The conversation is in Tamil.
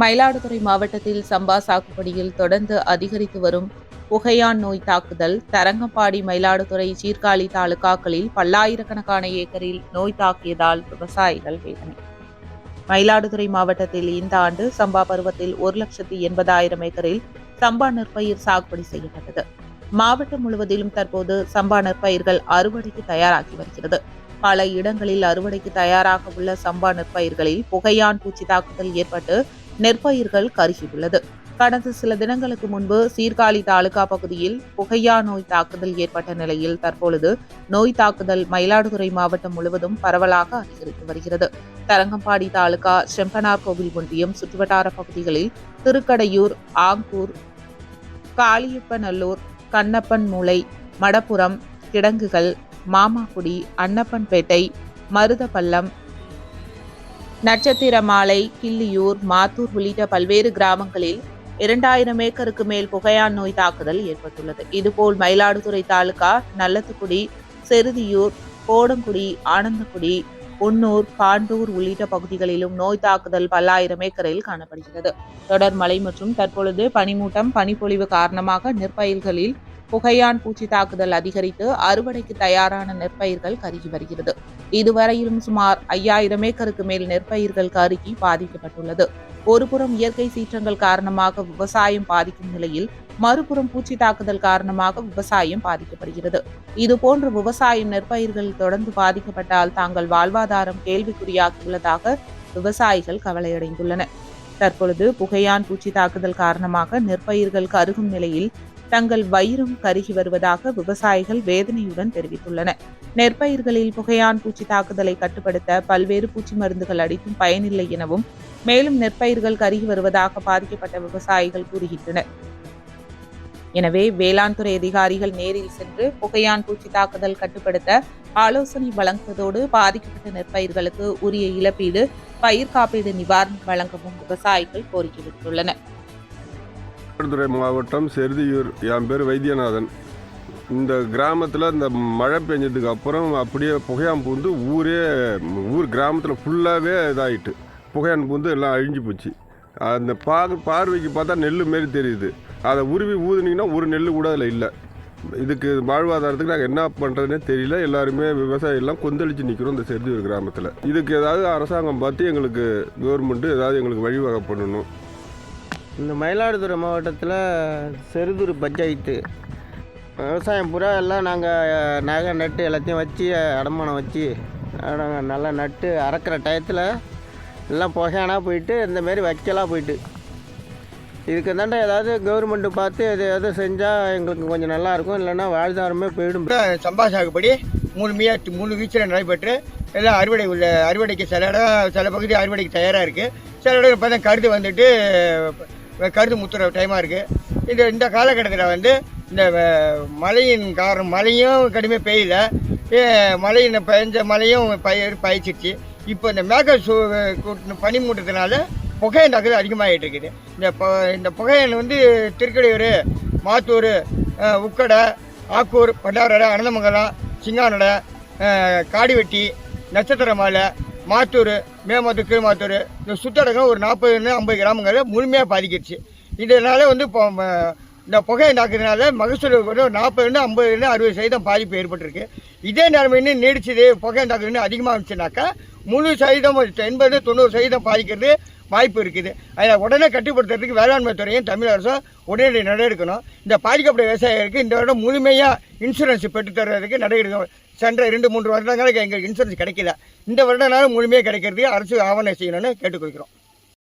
மயிலாடுதுறை மாவட்டத்தில் சம்பா சாகுபடியில் தொடர்ந்து அதிகரித்து வரும் புகையான் நோய் தாக்குதல் தரங்கம்பாடி மயிலாடுதுறை சீர்காழி தாலுகாக்களில் பல்லாயிரக்கணக்கான ஏக்கரில் நோய் தாக்கியதால் விவசாயிகள் வேதனை. மயிலாடுதுறை மாவட்டத்தில் இந்த ஆண்டு சம்பா பருவத்தில் ஒரு லட்சத்தி எண்பதாயிரம் ஏக்கரில் சம்பா நெற்பயிர் சாகுபடி செய்யப்பட்டது. மாவட்டம் முழுவதிலும் தற்போது சம்பா நெற்பயிர்கள் அறுவடைக்கு தயாராகி வருகிறது. பல இடங்களில் அறுவடைக்கு தயாராக உள்ள சம்பா நெற்பயிர்களில் புகையான் பூச்சி தாக்குதல் ஏற்பட்டு நெற்பயிர்கள் கருகியுள்ளது. கடந்த சில தினங்களுக்கு முன்பு சீர்காழி தாலுகா பகுதியில் புகையா நோய் தாக்குதல் ஏற்பட்ட நிலையில் தற்பொழுது நோய் தாக்குதல் மயிலாடுதுறை மாவட்டம் முழுவதும் பரவலாக அதிகரித்து வருகிறது. தரங்கம்பாடி தாலுகா செம்பனார் கோவில் ஒன்றியம் சுற்றுவட்டார பகுதிகளில் திருக்கடையூர் ஆங்கூர் காளியப்பநல்லூர் கண்ணப்பன் மூளை மடப்புறம் கிடங்குகள் மாமாக்குடி அன்னப்பன்பேட்டை மருதப்பள்ளம் நட்சத்திர மாலை கிள்ளியூர் மாத்தூர் உள்ளிட்ட பல்வேறு கிராமங்களில் இரண்டாயிரம் ஏக்கருக்கு மேல் புகையான் நோய் தாக்குதல் ஏற்பட்டுள்ளது. இதுபோல் மயிலாடுதுறை தாலுகா நல்லத்துக்குடி செருதியூர் கோடங்குடி ஆனந்தக்குடி உன்னூர் பாண்டூர் உள்ளிட்ட பகுதிகளிலும் நோய் தாக்குதல் பல்லாயிரம் ஏக்கரில் காணப்படுகிறது. தொடர் மழை மற்றும் தற்பொழுது பனிமூட்டம் பனிப்பொழிவு காரணமாக நெற்பயிர்களில் புகையான் பூச்சி தாக்குதல் அதிகரித்து அறுவடைக்கு தயாரான நெற்பயிர்கள் கருகி வருகிறது. இதுவரையிலும் சுமார் ஐயாயிரம் ஏக்கருக்கு மேல் நெற்பயிர்கள் கருகி பாதிக்கப்பட்டுள்ளது. ஒருபுறம் இயற்கை சீற்றங்கள் காரணமாக விவசாயம் பாதிக்கும் நிலையில் மறுபுறம் பூச்சி தாக்குதல் காரணமாக விவசாயம் பாதிக்கப்படுகிறது. இதுபோன்று விவசாயம் நெற்பயிர்கள் தொடர்ந்து பாதிக்கப்பட்டால் தாங்கள் வாழ்வாதாரம் கேள்விக்குறியாகியுள்ளதாக விவசாயிகள் கவலையடைந்துள்ளனர். தற்பொழுது புகையான் பூச்சி தாக்குதல் காரணமாக நெற்பயிர்கள் கருகும் நிலையில் தங்கள் வயிறும் கருகி வருவதாக விவசாயிகள் வேதனையுடன் தெரிவித்துள்ளனர் நெற்பயிர்களில் புகையான் பூச்சி தாக்குதலை கட்டுப்படுத்த பல்வேறு பூச்சி மருந்துகள் அடித்தும் பயனில்லை எனவும் மேலும் நெற்பயிர்கள் கருகி வருவதாக பாதிக்கப்பட்ட விவசாயிகள் கூறுகின்றனர். எனவே வேளாண் துறை அதிகாரிகள் நேரில் சென்று புகையான் பூச்சி தாக்குதல் கட்டுப்படுத்த ஆலோசனை வழங்குவதோடு பாதிக்கப்பட்ட நெற்பயிர்களுக்கு உரிய இழப்பீடு பயிர் காப்பீடு நிவாரணம் வழங்கவும் விவசாயிகள் கோரிக்கை விடுத்துள்ளனர். மயிலாடுதுறை மாவட்டம் செருதியூர். என் பேர் வைத்தியநாதன். இந்த கிராமத்தில் இந்த மழை பெஞ்சதுக்கு அப்புறம் அப்படியே புகையான் பூந்து ஊரே ஊர் கிராமத்தில் ஃபுல்லாகவே இதாகிட்டு புகையான் பூந்து எல்லாம் அழிஞ்சு போச்சு. அந்த பா பார்வைக்கு பார்த்தா நெல் மாரி தெரியுது. அதை உருவி ஊதுனீங்கன்னா ஒரு நெல் கூட அதில் இல்லை. இதுக்கு வாழ்வாதாரத்துக்கு நாங்கள் என்ன பண்ணுறதுனே தெரியல. எல்லாருமே விவசாயம் எல்லாம் கொந்தளிச்சு நிற்கிறோம் இந்த செருதியூர் கிராமத்தில். இதுக்கு ஏதாவது அரசாங்கம் பார்த்து எங்களுக்கு கவர்மெண்ட்டு ஏதாவது எங்களுக்கு வழிவகை பண்ணணும். இந்த மயிலாடுதுறை மாவட்டத்தில் செருதூர் பஞ்சாயத்து. விவசாயம் பூரா எல்லாம் நாங்கள் நகை நட்டு எல்லாத்தையும் வச்சு அடமானம் வச்சு நாங்கள் நல்லா நட்டு அறக்கிற டயத்தில் எல்லாம் புகையானா போயிட்டு இந்தமாரி வைக்கலாக வைக்கலாம் போயிட்டு. இதுக்கு தாண்டா ஏதாவது கவர்மெண்ட்டு பார்த்து எது செஞ்சால் எங்களுக்கு கொஞ்சம் நல்லாயிருக்கும் இல்லைன்னா வாழ்தாரமே போயிடும். சம்பா சாகுபடி முழுமையாக மூணு வீச்சில் நடைபெற்று எல்லாம் அறுவடை உள்ள அறுவடைக்கு சில இடம் சில பகுதி அறுவடைக்கு தயாராக இருக்குது சில இடம் இப்போ தான் கருது வந்துட்டு கருது முத்துற டைமாக இருக்குது இந்த இந்த காலகட்டத்தில் வந்து இந்த மழையின் காரணம் மழையும் கடுமையாக பெய்யல. மழையின் பெஞ்ச மழையும் பயிர் பயிச்சிருச்சு. இப்போ இந்த மேக சூ பனி மூட்டத்தினால புகையின் தாக்குதல் அதிகமாகிட்டு இருக்குது. இந்த இந்த புகையன் வந்து திருக்கடையூர் மாத்தூர் உக்கடை ஆக்கூர் பண்டாரடை அனந்தமங்கலம் சிங்கானடை காடிவெட்டி நட்சத்திர மாலை மாத்தூர் மேமாத்தூர் கீழ்மாத்தூர் இந்த சுத்தடகம் ஒரு நாற்பதுலேருந்து ஐம்பது கிராமங்களை முழுமையாக பாதிக்கிடுச்சு. இதனால வந்து இப்போ இந்த புகையை தாக்குறதுனால மகசூல் வந்து ஒரு நாற்பதுலேருந்து ஐம்பதுலேருந்து அறுபது சதவீதம் பாதிப்பு ஏற்பட்டிருக்கு. இதே நிலைமை இன்னும் நீடிச்சது. புகையை தாக்குறது அதிகமாக இருந்துச்சுனாக்கா முழு சதவீதம் எண்பது தொண்ணூறு சதவீதம் பாதிக்கிறது வாய்ப்பு இருக்குது. அதை உடனே கட்டுப்படுத்துறதுக்கு வேளாண்மை துறையும் தமிழ் அரசும் உடனடி நடவடிக்கணும். இந்த பாதிக்கப்பட்ட விவசாயிகளுக்கு இந்த வருடம் முழுமையாக இன்சூரன்ஸ் பெற்று தர்றதுக்கு நடவடிக்கை சென்ற ரெண்டு மூன்று வருடங்களுக்கு எங்களுக்கு இன்சூரன்ஸ் கிடைக்கல. இந்த வருடனாலும் முழுமையாக கிடைக்கிறதுக்கு அரசு ஆவணம் செய்யணும்னு கேட்டுக்கொள்கிறோம்.